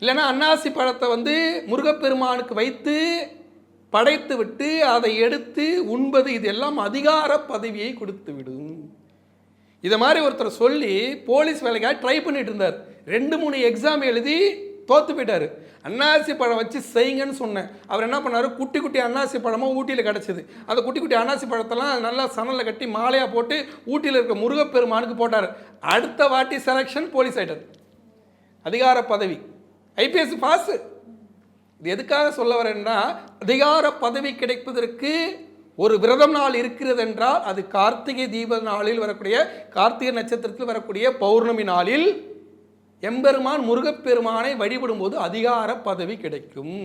இல்லைன்னா அன்னாசி பழத்தை வந்து முருகப்பெருமானுக்கு வைத்து படைத்து விட்டு அதை எடுத்து உண்பது இதெல்லாம் அதிகார பதவியை கொடுத்து விடும் இதை மாதிரி ஒருத்தர் சொல்லி போலீஸ் வேலைக்காக ட்ரை பண்ணிட்டு இருந்தார். ரெண்டு மூணு எக்ஸாம் எழுதி தோத்து போயிட்டார். அன்னாசி பழம் வச்சு செய்யுங்கன்னு சொன்னேன். அவர் என்ன பண்ணார்? குட்டி குட்டி அன்னாசி பழமாக ஊட்டியில் கிடச்சிது. அந்த குட்டி குட்டி அன்னாசி பழத்தெல்லாம் நல்லா சணலில் கட்டி மாலையாக போட்டு ஊட்டியில் இருக்க முருகப்பெருமானுக்கு போட்டார். அடுத்த வாட்டி செலெக்ஷன் போலீஸ் ஆயிட்டார். அதிகார பதவி. ஐபிஎஸ் பாஸு இது எதுக்காக சொல்ல வரேன்னா அதிகார பதவி கிடைப்பதற்கு ஒரு விரதம் நாள் இருக்கிறது என்றால் அது கார்த்திகை தீப நாளில் வரக்கூடிய கார்த்திகை நட்சத்திரத்தில் வரக்கூடிய பௌர்ணமி நாளில் எம்பெருமான் முருகப்பெருமானை வழிபடும்போது அதிகார பதவி கிடைக்கும்.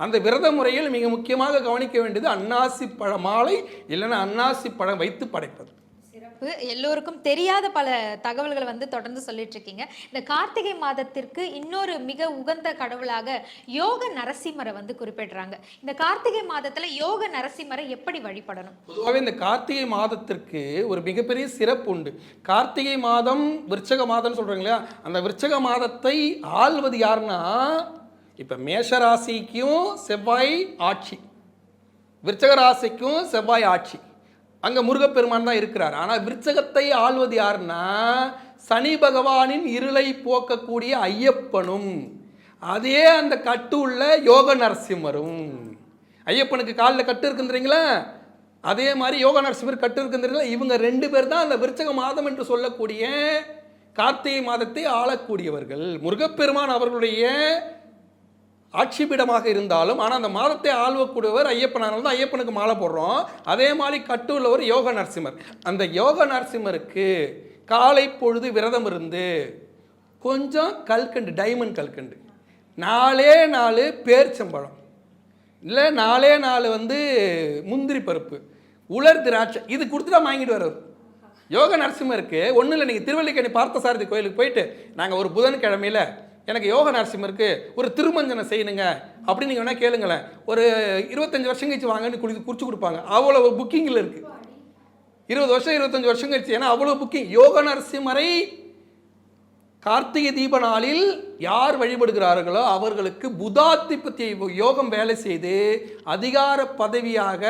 அந்த விரத முறையில் மிக முக்கியமாக கவனிக்க வேண்டியது அன்னாசி பழ மாலை இல்லைன்னா அன்னாசி பழம் வைத்து படைப்பது. சிறப்பு எல்லோருக்கும் தெரியாத பல தகவல்களை வந்து தொடர்ந்து சொல்லிட்டு இருக்கீங்க இந்த கார்த்திகை மாதத்திற்கு இன்னொரு மிக உகந்த கடவுளாக யோக நரசிம்மரை வந்து குறிப்பிடுறாங்க. இந்த கார்த்திகை மாதத்துல யோக நரசிம்மரை எப்படி வழிபடணும்? பொதுவாகவே இந்த கார்த்திகை மாதத்திற்கு ஒரு மிகப்பெரிய சிறப்பு உண்டு. கார்த்திகை மாதம் விருச்சக மாதம்னு சொல்றாங்க இல்லையா? அந்த விருச்சக மாதத்தை ஆள்வது யாருன்னா இப்போ மேஷராசிக்கும் செவ்வாய் ஆட்சி. விருச்சக ராசிக்கும் செவ்வாய் ஆட்சி. அங்கே முருகப்பெருமான் தான் இருக்கிறார். ஆனால் விருச்சகத்தை ஆள்வது யாருன்னா சனி பகவானின் இருளை போக்கக்கூடிய ஐயப்பனும். அதே அந்த கட்டு உள்ள யோக நரசிம்மரும். ஐயப்பனுக்கு காலில் கட்டு இருக்குன்றீங்களா அதே மாதிரி யோக நரசிம்மர் கட்டு இருக்குன்றீங்களா இவங்க ரெண்டு பேர் தான் அந்த விருச்சக மாதம் என்று சொல்லக்கூடிய கார்த்திகை மாதத்தை ஆளக்கூடியவர்கள். முருகப்பெருமான் அவர்களுடைய ஆட்சிபீடமாக இருந்தாலும் ஆனால் அந்த மாதத்தை ஆள்வக்கூடியவர் ஐயப்பனாக தான் ஐயப்பனுக்கு மாலை போடுறோம். அதே மாதிரி கட்டுள்ளவர் யோக நரசிம்மர். அந்த யோக நரசிம்மருக்கு காலை பொழுது விரதம் இருந்து கொஞ்சம் கல்கண்டு டைமண்ட் கல்கண்டு. நாலே நாலு பேர்ச்சம்பழம். இல்லை நாலே நாலு வந்து முந்திரி பருப்பு உலர் திராட்சை இது கொடுத்துட்டா வாங்கிட்டு வர்றவர் யோக நரசிம்மருக்கு ஒன்றும் இல்லை நீங்கள் திருவல்லிக்கேணி பார்த்தசாரதி கோயிலுக்கு போயிட்டு நாங்கள் ஒரு புதன்கிழமையில் எனக்கு யோக நரசிம்மருக்கு ஒரு திருமஞ்சனை செய்யணுங்க அப்படின்னு நீங்கள் வேணால் கேளுங்களேன். ஒரு இருபத்தஞ்சி வருஷம் கழிச்சு வாங்கன்னு குடி குறிச்சு கொடுப்பாங்க. அவ்வளோ புக்கிங்கில் இருக்குது இருபது வருஷம் இருபத்தஞ்சி வருஷம் கழிச்சு ஏன்னா அவ்வளோ புக்கிங் யோக நரசிம்மரை கார்த்திகை தீப நாளில் யார் வழிபடுகிறார்களோ அவர்களுக்கு புதாதிபத்திய யோகம் வேலை செய்து அதிகார பதவியாக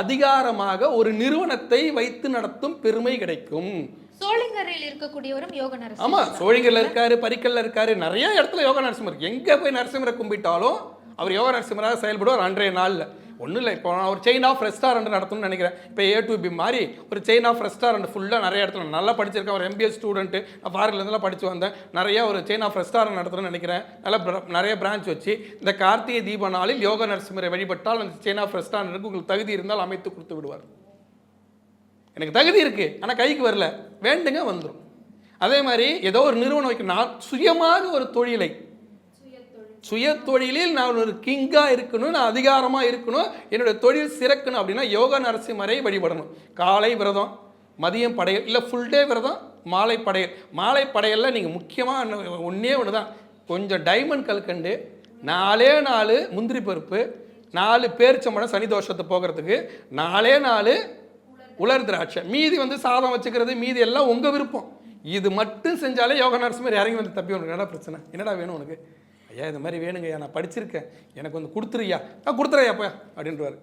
அதிகாரமாக ஒரு நிறுவனத்தை வைத்து நடத்தும் பெருமை கிடைக்கும். சோளிங்கரில் இருக்கக்கூடியவரும் யோக நரசிம்மர் ஆமா சோழிங்கர்ல இருக்காரு பரிக்கல்ல இருக்காரு நிறைய இடத்துல யோக நரசிம்மர். எங்க போய் நரசிம்மரை கும்பிட்டாலும் அவர் யோக நரசிம்மராக செயல்படுவார் அன்றைய நாளில். ஒன்றும் இல்லை இப்போ நான் ஒரு செயின் ஆஃப் ரெஸ்டாரண்ட் நடத்தணும்னு நினைக்கிறேன். இப்போ ஏ டு பி மாதிரி ஒரு செயின் ஆஃப் ரெஸ்டாரண்ட் ஃபுல்லாக நிறைய இடத்துல நல்லா படிச்சிருக்கேன். ஒரு எம்பிஎஸ் ஸ்டூடெண்ட்டு நான் ஃபாரின்லேருந்துலாம் படித்து வந்தேன். நிறைய ஒரு செயின் ஆஃப் ரெஸ்டாரண்ட் நடத்தணும்னு நினைக்கிறேன். நல்லா நிறைய பிரான்ச் வச்சு இந்த கார்த்திகை தீப நாளில் யோக நரசிம்மரை வழிபட்டால் அந்த செயின் ஆஃப் ரெஸ்டாரண்ட்டுக்கு உங்களுக்கு தகுதி இருந்தால் அமைத்து கொடுத்து விடுவார். எனக்கு தகுதி இருக்குது ஆனால் கைக்கு வரல. வேண்டுங்க வந்துடும் அதே மாதிரி ஏதோ ஒரு நிறுவனம் வைக்க நான் சுயமாக ஒரு தொழிலை சுய தொழிலில் நான் ஒரு கிங்காக இருக்கணும் நான் அதிகாரமாக இருக்கணும் என்னுடைய தொழில் சிறக்கணும் அப்படின்னா யோகா நரசிம்மரை வழிபடணும். காலை விரதம் மதியம் படையல் இல்லை ஃபுல் டே விரதம் மாலை படையல். மாலை படையலில் நீங்கள் முக்கியமாக ஒன்றே ஒன்று தான் கொஞ்சம் டைமண்ட் கல்கண்டு நாலே நாலு முந்திரி பருப்பு நாலு பேரிச்சம்பழம் சனி தோஷத்தை போகிறதுக்கு நாலே நாலு உலர் திராட்சை. மீதி வந்து சாதம் வச்சுக்கிறது மீதி எல்லாம் உங்கள் விருப்பம். இது மட்டும் செஞ்சாலே யோக நரசிம்மர் இறங்கி வந்து தப்பி உனக்கு என்னடா பிரச்சனை? என்னடா வேணும் உனக்கு? ஐயா இது மாதிரி வேணுங்கய்யா நான் படிச்சிருக்கேன். எனக்கு வந்து கொடுத்துருயா நான் கொடுத்துறையாப்பா அப்படின்றவார்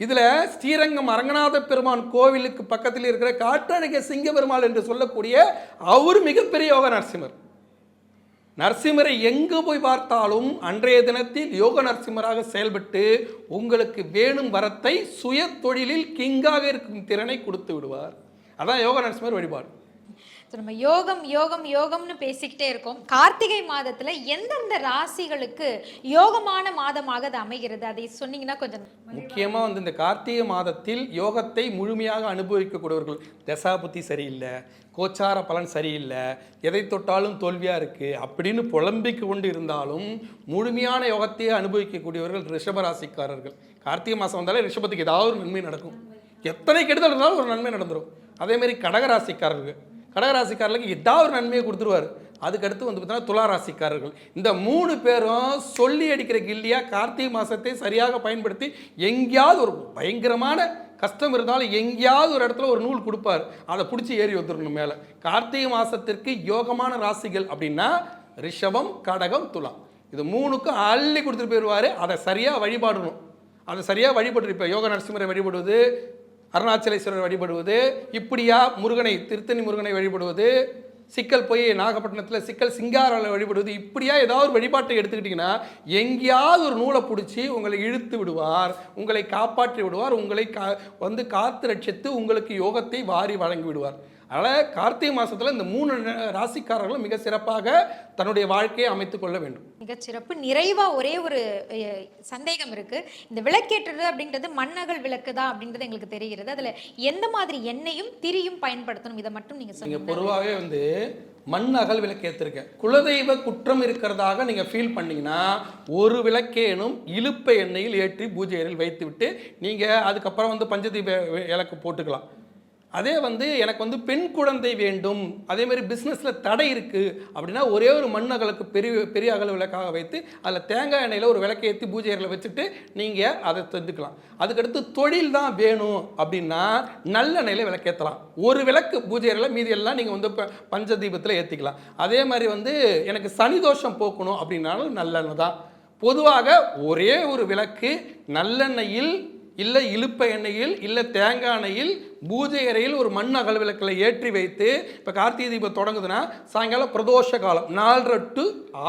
இதில் ஸ்ரீரங்கம் அரங்கநாத பெருமான் கோவிலுக்கு பக்கத்தில் இருக்கிற காற்றணிக சிங்க பெருமாள் என்று சொல்லக்கூடிய அவர் மிகப்பெரிய யோக நரசிம்மர் நரசிம்மரை எங்கு போய் பார்த்தாலும் அன்றைய தினத்தில் யோக நரசிம்மராக செயல்பட்டு உங்களுக்கு வேணும் வரத்தை சுய தொழிலில் கிங்காக இருக்கும் திறனை கொடுத்து விடுவார். அதான் யோக நரசிம்மர் வழிபாடு. நம்ம யோகம் யோகம் யோகம்னு பேசிக்கிட்டே இருக்கோம். கார்த்திகை மாதத்துல எந்தெந்த ராசிகளுக்கு யோகமான மாதமாக அது அமைகிறது? அதை சொன்னீங்கன்னா கொஞ்சம் முக்கியமாக வந்து இந்த கார்த்திகை மாதத்தில் யோகத்தை முழுமையாக அனுபவிக்கக்கூடியவர்கள் தசாபுத்தி சரியில்லை கோச்சார பலன் சரியில்லை எதை தொட்டாலும் தோல்வியாக இருக்குது அப்படின்னு புலம்பிக் கொண்டு இருந்தாலும் முழுமையான யோகத்தையே அனுபவிக்கக்கூடியவர்கள் ரிஷபராசிக்காரர்கள் கார்த்திகை மாதம் வந்தாலே ரிஷபத்துக்கு ஏதாவது ஒரு நன்மை நடக்கும். எத்தனை கெடுதல் இருந்தாலும் ஒரு நன்மை நடந்துடும் அதேமாதிரி கடகராசிக்காரர்கள் கடகராசிக்காரர்களுக்கு ஏதாவது ஒரு நன்மையை கொடுத்துருவார். அதுக்கடுத்து வந்து பார்த்தீங்கன்னா துளாராசிக்காரர்கள். இந்த மூணு பேரும் சொல்லி அடிக்கிற கில்லியாக கார்த்திகை மாதத்தை சரியாக பயன்படுத்தி எங்கேயாவது ஒரு பயங்கரமான கஷ்டம் இருந்தாலும் எங்கேயாவது ஒரு இடத்துல ஒரு நூல் கொடுப்பார். அதை பிடிச்சி ஏறி வந்துடணும் மேலே. கார்த்திகை மாதத்திற்கு யோகமான ராசிகள் அப்படின்னா ரிஷபம் கடகம் துலாம். இது மூணுக்கும் அள்ளி கொடுத்துட்டு போயிடுவார் அதை சரியாக வழிபாடணும். அதை சரியாக வழிபட்டுருப்பேன் யோக நரசிம்மரை வழிபடுவது அருணாச்சலேஸ்வரர் வழிபடுவது இப்படியா முருகனை திருத்தணி முருகனை வழிபடுவது சிக்கல் போய் நாகப்பட்டினத்தில் சிக்கல் சிங்காரில் வழிபடுவது இப்படியா ஏதாவது ஒரு வழிபாட்டை எடுத்துக்கிட்டிங்கன்னா எங்கேயாவது ஒரு நூலை பிடிச்சி உங்களை இழுத்து விடுவார் உங்களை காப்பாற்றி விடுவார் உங்களை கா வந்து காத்து ரட்சித்து உங்களுக்கு யோகத்தை வாரி வழங்கி விடுவார். அதனால் கார்த்திகை மாதத்தில் இந்த மூணு ராசிக்காரர்களும் மிக சிறப்பாக தன்னுடைய வாழ்க்கையை அமைத்துக் கொள்ள வேண்டும். மிகச்சிறப்பு நிறைவா ஒரே ஒரு சந்தேகம் இருக்கு. இந்த விளக்கேற்றுறது அப்படின்றது மண்ணகல் விளக்கு தான் அப்படின்றது எங்களுக்கு தெரிகிறது. அதுல எந்த மாதிரி எண்ணெயும் திரியும் பயன்படுத்தணும்? இதை மட்டும் நீங்க நீங்கள் சொல்லுங்க. பொதுவாகவே வந்து மண் அகல் விளக்கு ஏற்றிருக்கேன் குலதெய்வ குற்றம் இருக்கிறதாக நீங்கள் ஃபீல் பண்ணீங்கன்னா ஒரு விளக்கேனும் இலுப்பை எண்ணெயில் ஏற்றி பூஜை அறையில் வைத்து விட்டு நீங்கள் அதுக்கப்புறம் வந்து பஞ்சதீப விளக்கு போட்டுக்கலாம். அதே வந்து எனக்கு வந்து பெண் குழந்தை வேண்டும் அதே மாதிரி பிஸ்னஸில் தடை இருக்குது அப்படின்னா ஒரே ஒரு மண் அகலுக்கு பெரிய பெரிய அகல விளக்காக வைத்து அதில் தேங்காய் எண்ணெயில் ஒரு விளக்கை ஏற்றி பூஜை அறையில் வச்சுட்டு நீங்கள் அதை தெரிஞ்சுக்கலாம் அதுக்கடுத்து தொழில் தான் வேணும் அப்படின்னா நல்லெண்ணெயில் விளக்கேற்றலாம் ஒரு விளக்கு பூஜை அறையில் மீதி எல்லாம் நீங்கள் வந்து ப- பஞ்சதீபத்தில் ஏற்றிக்கலாம் அதே மாதிரி வந்து எனக்கு சனி தோஷம் போக்கணும் அப்படின்னாலும் நல்லெண்ணெய் தான். பொதுவாக ஒரே ஒரு விளக்கு நல்லெண்ணெயில் இல்லை இழுப்ப எண்ணெயில் இல்லை தேங்காய் எண்ணெயில் பூஜை அறையில் ஒரு மண் அகல் விளக்கில் ஏற்றி வைத்து இப்போ கார்த்திகை தீபம் தொடங்குதுன்னா சாயங்காலம் பிரதோஷ காலம் நாலரை டு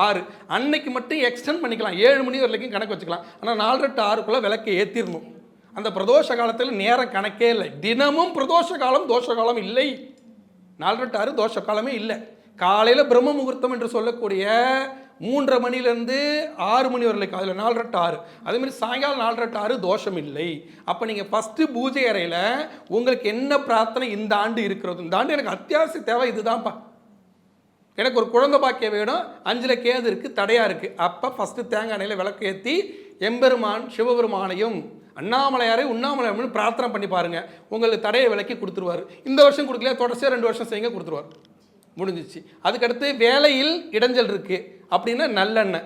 ஆறு. அன்னைக்கு மட்டும் எக்ஸ்டெண்ட் பண்ணிக்கலாம். ஏழு மணி வரைக்கும் கணக்கு வச்சுக்கலாம். ஆனால் நாலரை டு ஆறுக்குள்ளே விளக்கை ஏற்றிடணும் அந்த பிரதோஷ காலத்தில் நேரம் கணக்கே இல்லை. தினமும் பிரதோஷ காலம் தோஷ காலம் இல்லை. நாலரை டு ஆறு தோஷ காலமே இல்லை. காலையில் பிரம்ம முகூர்த்தம் என்று சொல்லக்கூடிய மூன்றரை மணிலேருந்து ஆறு மணி வரைக்கும் அதில் நாலரை டு ஆறு. அதேமாதிரி சாயங்காலம் நாலரை டு ஆறு தோஷம் இல்லை அப்போ நீங்கள் ஃபஸ்ட்டு பூஜை அறையில் உங்களுக்கு என்ன பிரார்த்தனை இந்த ஆண்டு இருக்கிறது இந்த ஆண்டு எனக்கு அத்தியாவசிய தேவை இதுதான்ப்பா. எனக்கு ஒரு குழந்தை பாக்கிய வேணும் அஞ்சில் கேது இருக்குது தடையாக இருக்குது அப்போ ஃபஸ்ட்டு தேங்காய் எண்ணெயில் விளக்கு ஏற்றி எம்பெருமான் சிவபெருமானையும் அண்ணாமலையாரையும் உண்ணாமலையாரும் பிரார்த்தனை பண்ணி பாருங்கள் உங்களுக்கு தடையை விலக்கி கொடுத்துருவார். இந்த வருஷம் கொடுக்கல தொடர்ச்சியாக ரெண்டு வருஷம் செய்யுங்க கொடுத்துருவார். முடிஞ்சிச்சு. அதுக்கடுத்து வேலையில் இடைஞ்சல் இருக்குது அப்படின்னா நல்லெண்ணெய்.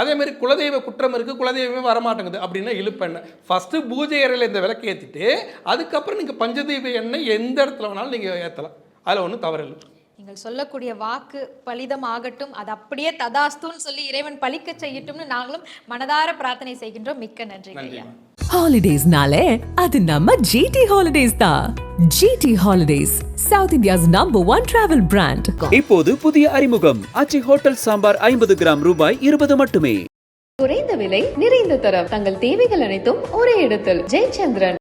அதே மாதிரி குலதெய்வ குற்றம் இருக்குது குலதெய்வமே வரமாட்டேங்குது அப்படின்னா இழுப்பெண்ணெய். ஃபஸ்ட்டு பூஜை அறையில் இந்த விளக்கு ஏற்றிட்டு அதுக்கப்புறம் நீங்கள் பஞ்சதெய்வ எண்ணெய் எந்த இடத்துல வேணாலும் நீங்கள் ஏற்றலாம் அதில் ஒன்றும் தவறில்லை. நீங்கள் சொல்லக்கூடிய வாக்கு பலிதம் ஆகட்டும் அது அப்படியே ததாஸ்துன்னு சொல்லி இறைவன் பலிக்க செய்யட்டும்னு நாங்களும் மனதார பிரார்த்தனை செய்கின்றோம். மிக்க நன்றி ஐயா. ஹாலிடேஸ்னாலே அது நம்ம ஜிடி ஹாலிடேஸ் தான் GT holidays south India's number one travel brand இப்போது புதிய அறிமுகம். ஆச்சி ஹோட்டல் சாம்பார் ஐம்பது கிராம் ரூபாய் இருபது மட்டுமே. குறைந்த விலை நிறைந்த தரம். தங்கள் தேவைகள் அனைத்தும் ஒரே இடத்தில். ஜெயச்சந்திரன்.